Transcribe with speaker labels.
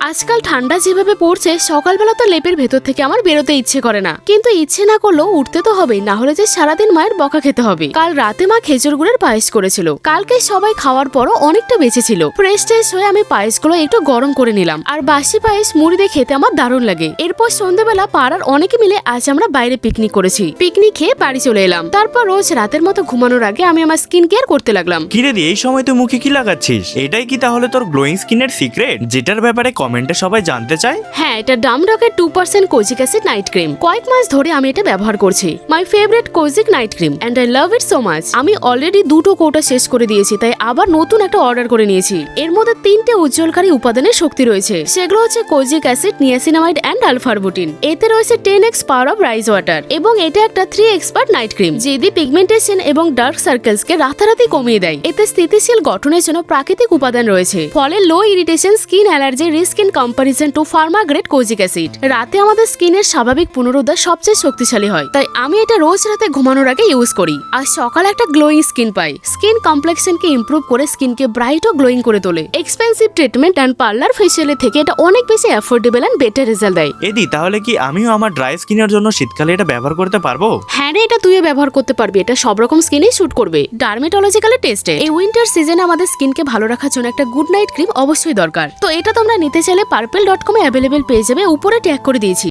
Speaker 1: আজকাল ঠান্ডা যেভাবে পড়ছে, সকালবেলা তো লেপের ভেতর থেকে আমার বেরোতে ইচ্ছে করে না। কিন্তু ইচ্ছে না করলেও উঠতে তো হবে না হলে যে সারাদিন মায়ের বকা খেতে হবে। কাল রাতে মা খেজুর গুড়ের পায়েস করেছিল। কালকে সবাই খাওয়ার পরও অনেকটা বেঁচে ছিল। ফ্রেশ ট্রেশ হয়ে আমি পায়েসগুলো একটু গরম করে নিলাম। আর বাসি পায়েস মুড়ি দিয়ে খেতে আমার দারুণ লাগে। এরপর সন্ধ্যেবেলা পাড়ার অনেকে মিলে আজ আমরা বাইরে পিকনিক করেছি। পিকনিক খেয়ে বাড়ি চলে এলাম। তারপর রোজ রাতের মতো ঘুমানোর আগে আমি আমার স্কিন কেয়ার করতে লাগলাম।
Speaker 2: কিরে এই সময় তুই মুখে কি লাগাচ্ছিস? এটাই কি তাহলে তোর গ্লোয়িং স্কিনের সিক্রেট যেটার ব্যাপারে কমেন্টে সবাই জানতে চায়?
Speaker 1: হ্যাঁ এটা ডামডকের two percent kojic acid night cream. কয়েক মাস ধরে আমি এটা ব্যবহার করছি। My favourite kojic night cream and I love it so much আমি অলরেডি দুটো কোটা শেষ করে দিয়েছি, তাই আবার নতুন একটা অর্ডার করে নিয়েছি। এর মধ্যে তিনটে উজ্জ্বলকারী উপাদানের শক্তি রয়েছে। সেগুলো হচ্ছে kojic acid niacinamide and alpha arbutin এতে রয়েছে ten X power of rice water এবং এটা একটা থ্রি এক্সপার্ট নাইট ক্রিম যেদি পিগমেন্টেশন এবং ডার্ক সার্কেলস কে রাতারাতি কমিয়ে দেয়। এতে স্থিতিশীল গঠনের জন্য প্রাকৃতিক উপাদান রয়েছে। ফলে low irritation skin allergy risk in comparison to pharma grade kojic acid রাতে আমাদের স্কিনের স্বাভাবিক পুনরুদ্ধার সবচেয়ে শক্তিশালী হয় তাই আমি এটা রোজ রাতে ঘুমানোর আগে ইউজ করি। আর সকালে একটা গ্লোয়িং স্কিন পাই। স্কিন কমপ্লেক্সনকে ইমপ্রুভ করে স্কিনকে ব্রাইট ও গ্লোয়িং করে তোলে। এক্সপেন্সিভ ট্রিটমেন্ট অ্যান্ড পার্লার ফেসিয়ালের থেকে এটা অনেক বেশি অ্যাফোর্ডেবল অ্যান্ড বেটার রেজাল্ট দেয়।
Speaker 2: এদি তাহলে কি আমিও আমার ড্রাই স্কিনের জন্য শীতকালে এটা ব্যবহার করতে পারব?
Speaker 1: হ্যাঁ রে এটা তুইও ব্যবহার করতে পারবি। এটা সব রকম স্কিনেই শুট করবে। ডার্মেটোলজিক্যালের টেস্টে এই উইন্টার সিজনে আমাদের স্কিনকে ভালো রাখার জন্য একটা গুড নাইট ক্রিম অবশ্যই দরকার। তো এটা তোমরা নিতে চাইলে পার্পেল ডট কমে অ্যাভেলেবেল পেয়ে যাবে উপরে ট্যাগ করে দিয়েছি।